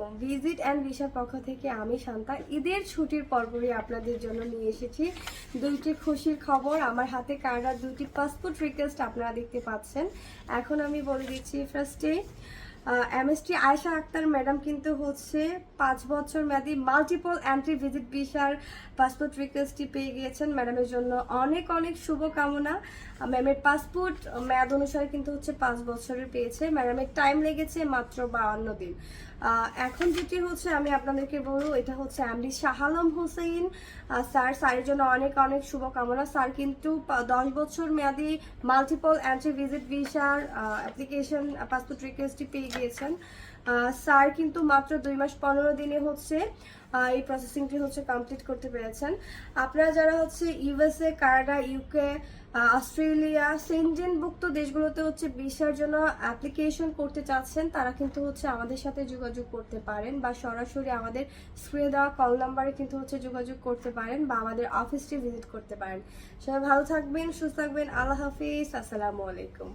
আলাইকুম। Visit and ভিসার পক্ষ থেকে আমি শান্তা। ঈদের ছুটির পরপরই আপনাদের জন্য নিয়ে এসেছি। দুইটি খুশির খবর। আমার হাতে কানাডার দুটি পাসপোর্ট রিকোয়েস্ট আপনারা দেখতে পাচ্ছেন। এখন আমি বলে দিচ্ছি ফার্স্টে এমএসটি আয়শা আক্তার ম্যাডাম কিন্তু হচ্ছে পাঁচ বছর মেয়াদি মাল্টিপল এন্ট্রি ভিজিট ভিসার পাসপোর্ট রিকোয়েস্টটি পেয়ে গিয়েছেন। ম্যাডামের জন্য অনেক অনেক শুভকামনা। ম্যামের পাসপোর্ট মেয়াদ অনুসারে কিন্তু হচ্ছে পাঁচ বছরের পেয়েছে। ম্যাডামের টাইম লেগেছে মাত্র বাউান্ন দিন। এখন যেটি হচ্ছে আমি আপনাদেরকে বলব, এটা হচ্ছে এমডি শাহালম হোসেন স্যার, স্যারের জন্য অনেক অনেক শুভকামনা। স্যার কিন্তু দশ বছর মেয়াদি মাল্টিপল অ্যান্টি ভিজিট ভিসার অ্যাপ্লিকেশন পাসপোর্ট রিকোয়েস্টটি পেয়ে গিয়েছেন। স্যার কিন্তু মাত্র দুই মাস পনেরো দিনে হচ্ছে এই প্রসেসিংটি হচ্ছে কমপ্লিট করতে পেরেছেন। আপনারা যারা হচ্ছে ইউএসএ কানাডা ইউকে অস্ট্রেলিয়া সেনজেনভুক্ত দেশগুলোতে হচ্ছে ভিসার জন্য অ্যাপ্লিকেশন করতে চাচ্ছেন, তারা কিন্তু হচ্ছে আমাদের সাথে যোগাযোগ করতে পারেন বা সরাসরি আমাদের স্ক্রিনে দেওয়া কল নাম্বারে কিন্তু হচ্ছে যোগাযোগ করতে পারেন বা আমাদের অফিসটি ভিজিট করতে পারেন। সবাই ভালো থাকবেন, সুস্থ থাকবেন, আল্লাহ হাফিজ, আসসালামু আলাইকুম।